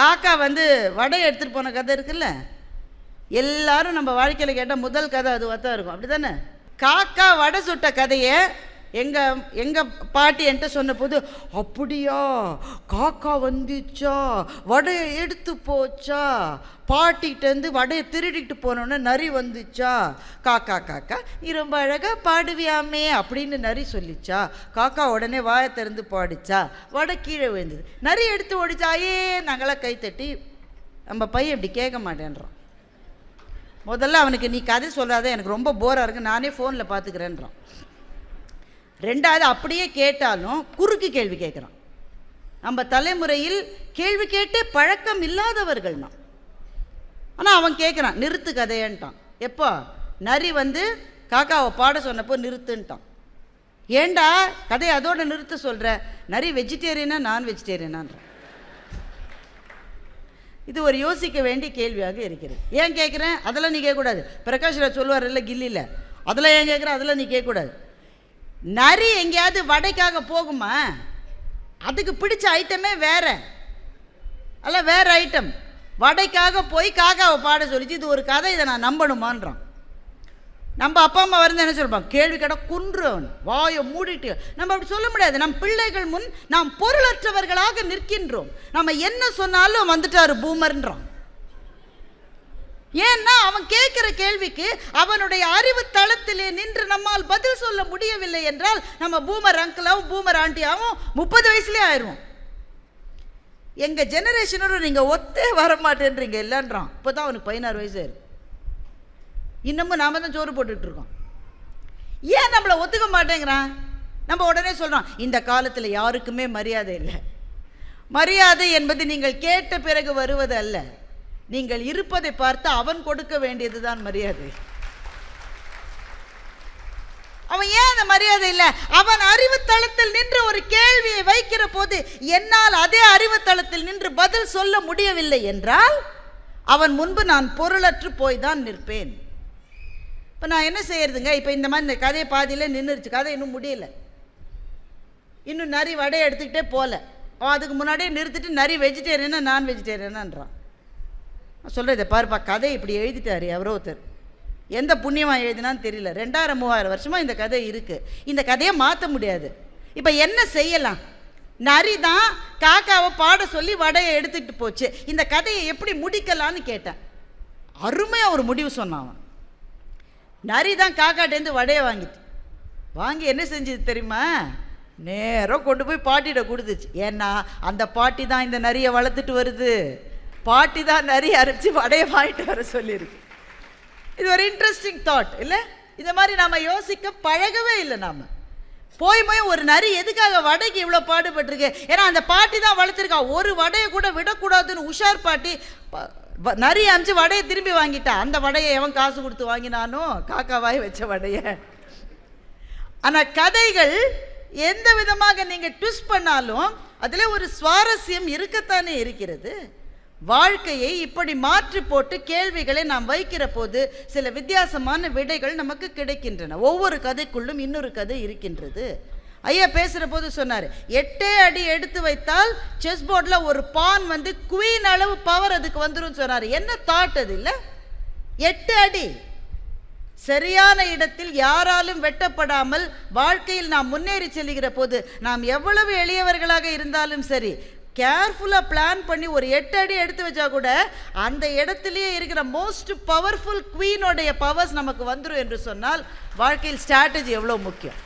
காக்கா வந்து வடை எடுத்துகிட்டு போன கதை இருக்குல்ல? எல்லாரும் நம்ம வாழ்க்கையில் கேட்டால் முதல் கதை அதுவாக தான் இருக்கும். அப்படி தானே காக்கா வடை சுட்ட கதையை எங்கள் எங்கள் பாட்டி என்கிட்ட சொன்னபோது அப்படியா காக்கா வந்துச்சா வடையை எடுத்து போச்சா பாட்டிகிட்டேருந்து வடையை திருடிக்கிட்டு போனோன்னே நரி வந்துச்சா? காக்கா காக்கா நீ ரொம்ப அழகாக பாடுவியாமே அப்படின்னு நரி சொல்லிச்சா. காக்கா உடனே வாயை திறந்து பாடிச்சா. வடை கீழே விழுந்தது. நரி எடுத்து ஓடிச்சா. ஏ நாங்களாம் கைத்தட்டி நம்ம பையன் இப்படி கேட்க மாட்டேன்றோம் முதல்ல அவனுக்கு நீ கதை சொல்லாத எனக்கு ரொம்ப போராக இருக்குது நானே ஃபோனில் பார்த்துக்கிறேன்றான் ரெண்டாவது அப்படியே கேட்டாலும் குறுக்கு கேள்வி கேட்குறான். நம்ம தலைமுறையில் கேள்வி கேட்டு பழக்கம் இல்லாதவர்கள் நான் ஆனால் அவன் கேட்குறான் நிறுத்து கதையன்ட்டான். எப்போ நரி வந்து காக்காவை பாட சொன்னப்போ நிறுத்துன்ட்டான். ஏண்டா கதையை அதோட நிறுத்த சொல்கிற நரி வெஜிடேரியனா நான் வெஜிடேரியனான்றான் இது ஒரு யோசிக்க வேண்டிய கேள்வியாக இருக்கிறது. ஏன் கேட்குறேன்? அதெல்லாம் நீ கேட்கக்கூடாது. பிரகாஷ்ராஜ் சொல்லுவார் இல்லை கில்லியில் அதெல்லாம் ஏன் கேட்குற அதெல்லாம் நீ கேட்கக்கூடாது. நரி எங்கேயாவது வடைக்காக போகுமா? அதுக்கு பிடிச்ச ஐட்டமே வேறு. அல்ல வேறு ஐட்டம் வடைக்காக போய் காக்காவை பாட சொல்லிச்சு. இது ஒரு கதை இதை நான் நம்பணுமான்றான். நம்ம அப்பா அம்மா வந்து என்ன சொல்லுவாங்க? கேள்வி கேட்டால் குன்றுவன். வாயை மூடிட்டு. நம்ம அப்படி சொல்ல முடியாது. நம் பிள்ளைகள் முன் நாம் பொருளற்றவர்களாக நிற்கின்றோம். நம்ம என்ன சொன்னாலும் வந்துட்டார் பூமர்ன்றான். ஏன்னா அவன் கேட்கிற கேள்விக்கு அவனுடைய அறிவு தளத்திலே நின்று நம்மால் பதில் சொல்ல முடியவில்லை என்றால் நம்ம பூமர் அங்கிளாவும் பூமர் ஆண்டியாவும் முப்பது வயசுலேயே ஆயிடுவோம் எங்கள் ஜெனரேஷனோட நீங்கள் ஒத்தே வர மாட்டேன்றீங்க இல்லைன்றான். இப்போ தான் அவனுக்கு பதினாறு வயசு இருக்கு இன்னமும் நாம தான் சோறு போட்டுட்ருக்கோம் ஏன் நம்மளை ஒத்துக்க மாட்டேங்கிறான்? நம்ம உடனே சொல்கிறோம் இந்த காலத்தில் யாருக்குமே மரியாதை இல்லை. மரியாதை என்பது நீங்கள் கேட்ட பிறகு வருவது அல்ல. நீங்கள் இருப்பதை பார்த்து அவன் கொடுக்க வேண்டியதுதான் மரியாதை. அவன் ஏன் அந்த மரியாதை இல்லை? அவன் அறிவுத்தளத்தில் நின்று ஒரு கேள்வியை வைக்கிற போது என்னால் அதே அறிவுத்தளத்தில் நின்று பதில் சொல்ல முடியவில்லை என்றால் அவன் முன்பு நான் பொருளற்று போய் தான் நிற்பேன். இப்போ நான் என்ன செய்யறதுங்க? இப்போ இந்த மாதிரி இந்த கதையை பாதியில் நின்றுருச்சு கதை இன்னும் முடியல. இன்னும் நரி வடையை எடுத்துக்கிட்டே போகல அவன் அதுக்கு முன்னாடியே நிறுத்திட்டு நரி வெஜிடேரியனா நான் வெஜிடேரியனான்றான் சொல்கிறத பாருப்பா கதை இப்படி எழுதிட்டார் எவரோ ஒருத்தர். எந்த புண்ணியமாக எழுதினான்னு தெரியல. ரெண்டாயிரம் மூவாயிரம் வருஷமாக இந்த கதை இருக்குது இந்த கதையை மாற்ற முடியாது. இப்போ என்ன செய்யலாம்? நரி தான் காக்காவை பாட சொல்லி வடையை எடுத்துக்கிட்டு போச்சு. இந்த கதையை எப்படி முடிக்கலான்னு கேட்டேன். அருமையாக ஒரு முடிவு சொன்னான் அவன். நரி தான் காக்காட்டேருந்து வடையை வாங்கிட்டு. வாங்கி என்ன செஞ்சது தெரியுமா? நேராக கொண்டு போய் பாட்டிகிட்ட கொடுத்துச்சு. ஏன்னா அந்த பாட்டி தான் இந்த நரியை வளர்த்துட்டு வருது. பாட்டி தான் நிறைய அரைச்சி வடையை வாங்கிட்டு வர சொல்லியிருக்கு. இது ஒரு இன்ட்ரெஸ்டிங் தாட் இல்லை? இந்த மாதிரி நாம் யோசிக்க பழகவே இல்லை நாம். போய் போய் ஒரு நரி எதுக்காக வடைக்கு இவ்வளோ பாடுபட்டிருக்கு? ஏன்னா அந்த பாட்டி தான் வளர்த்துருக்கா. ஒரு வடையை கூட விடக்கூடாதுன்னு உஷார் பாட்டி ப- நரி அமிச்சு வடையை திரும்பி வாங்கிட்டா. அந்த வடையை எவன் காசு கொடுத்து வாங்கினானோ? காக்காவாய் வச்ச வடையை. ஆனால் கதைகள் எந்த விதமாக நீங்கள் ட்விஸ்ட் பண்ணாலும் அதில் ஒரு சுவாரஸ்யம் இருக்கத்தானே இருக்கிறது? வாழ்க்கையை இப்படி மாற்றி போட்டு கேள்விகளை நாம் வைக்கிற போது சில வித்தியாசமான விடைகள் நமக்கு கிடைக்கின்றன. ஒவ்வொரு கதைக்குள்ளும் இன்னொரு கதை இருக்கின்றது. ஐயா பேசுகிற போது சொன்னார் எட்டே அடி எடுத்து வைத்தால் செஸ் போர்டில் ஒரு பான் வந்து குவீன் அளவு பவர் அதுக்கு வந்துடும் சொன்னார். என்ன தாட் அது இல்லை? எட்டு அடி. சரியான இடத்தில் யாராலும் வெட்டப்படாமல் வாழ்க்கையில் நாம் முன்னேறி செல்கிற போது நாம் எவ்வளவு எளியவர்களாக இருந்தாலும் சரி கேர்ஃபுல்லாக பிளான் பண்ணி ஒரு எட்டு அடி எடுத்து வச்சா கூட அந்த இடத்துலயே இருக்கிற மோஸ்ட் பவர்ஃபுல் குவீனோடைய பவர்ஸ் நமக்கு வந்துடும் என்று சொன்னால் வாழ்க்கையில் ஸ்ட்ராட்டஜி எவ்வளோ முக்கியம்?